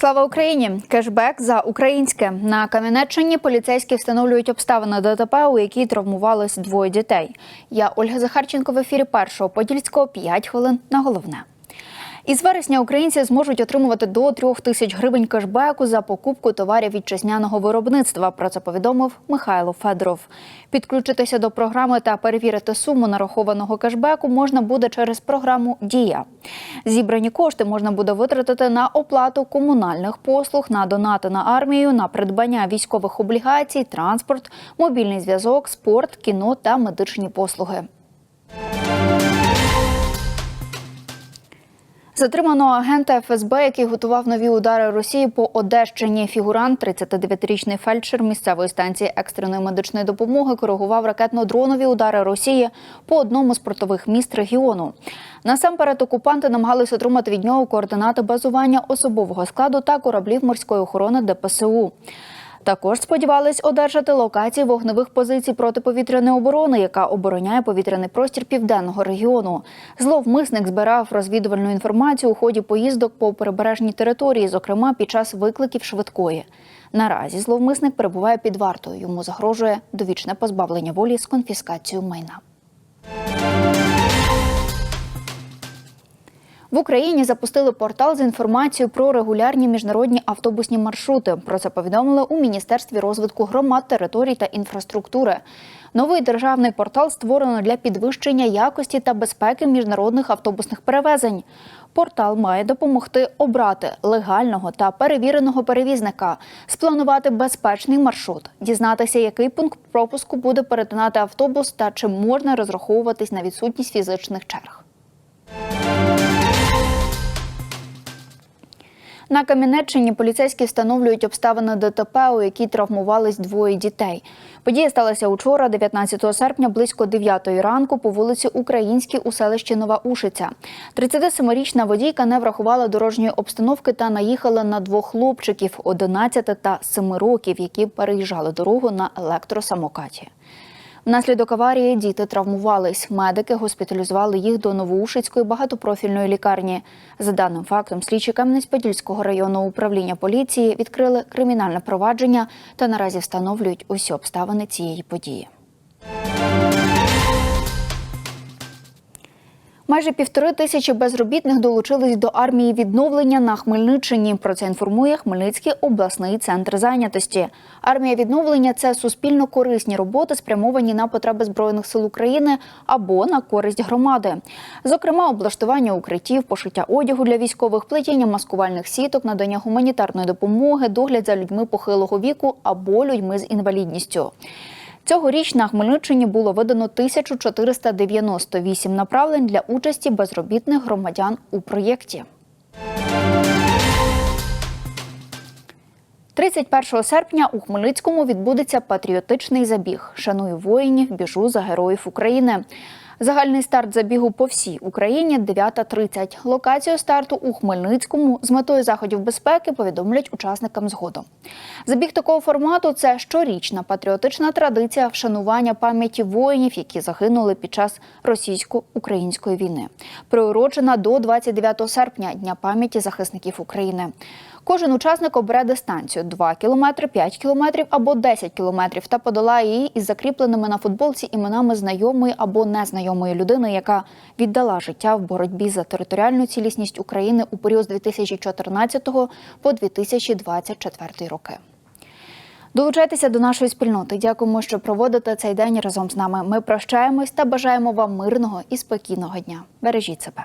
Слава Україні! Кешбек за українське на Кам'янеччині поліцейські встановлюють обставини ДТП, у якій травмувались двоє дітей. Я Ольга Захарченко в ефірі першого подільського 5 хвилин на головне. Із вересня українці зможуть отримувати до трьох тисяч гривень кешбеку за покупку товарів вітчизняного виробництва. Про це повідомив Михайло Федоров. Підключитися до програми та перевірити суму нарахованого кешбеку можна буде через програму Дія. Зібрані кошти можна буде витратити на оплату комунальних послуг, на донати на армію, на придбання військових облігацій, транспорт, мобільний зв'язок, спорт, кіно та медичні послуги. Затримано агента ФСБ, який готував нові удари Росії по Одещині. Фігурант, 39-річний фельдшер місцевої станції екстреної медичної допомоги, коригував ракетно-дронові удари Росії по одному з портових міст регіону. Насамперед, окупанти намагались отримати від нього координати базування особового складу та кораблів морської охорони ДПСУ. Також сподівались одержати локації вогневих позицій протиповітряної оборони, яка обороняє повітряний простір південного регіону. Зловмисник збирав розвідувальну інформацію у ході поїздок по прибережній території, зокрема під час викликів швидкої. Наразі зловмисник перебуває під вартою. Йому загрожує довічне позбавлення волі з конфіскацією майна. В Україні запустили портал з інформацією про регулярні міжнародні автобусні маршрути. Про це повідомили у Міністерстві розвитку громад, територій та інфраструктури. Новий державний портал створено для підвищення якості та безпеки міжнародних автобусних перевезень. Портал має допомогти обрати легального та перевіреного перевізника, спланувати безпечний маршрут, дізнатися, який пункт пропуску буде перетинати автобус та чи можна розраховуватись на відсутність фізичних черг. На Кам'янеччині поліцейські встановлюють обставини ДТП, у якій травмувались двоє дітей. Подія сталася учора, 19 серпня, близько 9 ранку, по вулиці Українській у селищі Нова Ушиця. 37-річна водійка не врахувала дорожньої обстановки та наїхала на двох хлопчиків 11 та 7 років, які переїжджали дорогу на електросамокаті. Внаслідок аварії діти травмувались. Медики госпіталізували їх до Новоушицької багатопрофільної лікарні. За даним фактом, слідчі Кам'янець-Подільського районного управління поліції відкрили кримінальне провадження та наразі встановлюють усі обставини цієї події. Майже півтори тисячі безробітних долучились до армії відновлення на Хмельниччині. Про це інформує Хмельницький обласний центр зайнятості. Армія відновлення це суспільно корисні роботи, спрямовані на потреби збройних сил України або на користь громади. Зокрема, облаштування укриттів, пошиття одягу для військових, плетіння маскувальних сіток, надання гуманітарної допомоги, догляд за людьми похилого віку або людьми з інвалідністю. Цьогоріч на Хмельниччині було видано 1498 направлень для участі безробітних громадян у проєкті. 31 серпня у Хмельницькому відбудеться патріотичний забіг. Шаную воїнів, біжу за героїв України. Загальний старт забігу по всій Україні 9.30. Локацію старту у Хмельницькому з метою заходів безпеки повідомлять учасникам згодом. Забіг такого формату це щорічна патріотична традиція вшанування пам'яті воїнів, які загинули під час російсько-української війни, приурочена до 29 серпня Дня пам'яті захисників України. Кожен учасник обере дистанцію 2 кілометри, 5 кілометрів або 10 кілометрів та подолає її із закріпленими на футболці іменами знайомої або незнайомої людини, яка віддала життя в боротьбі за територіальну цілісність України у період з 2014 по 2024 роки. Долучайтеся до нашої спільноти. Дякуємо, що проводите цей день разом з нами. Ми прощаємось та бажаємо вам мирного і спокійного дня. Бережіть себе.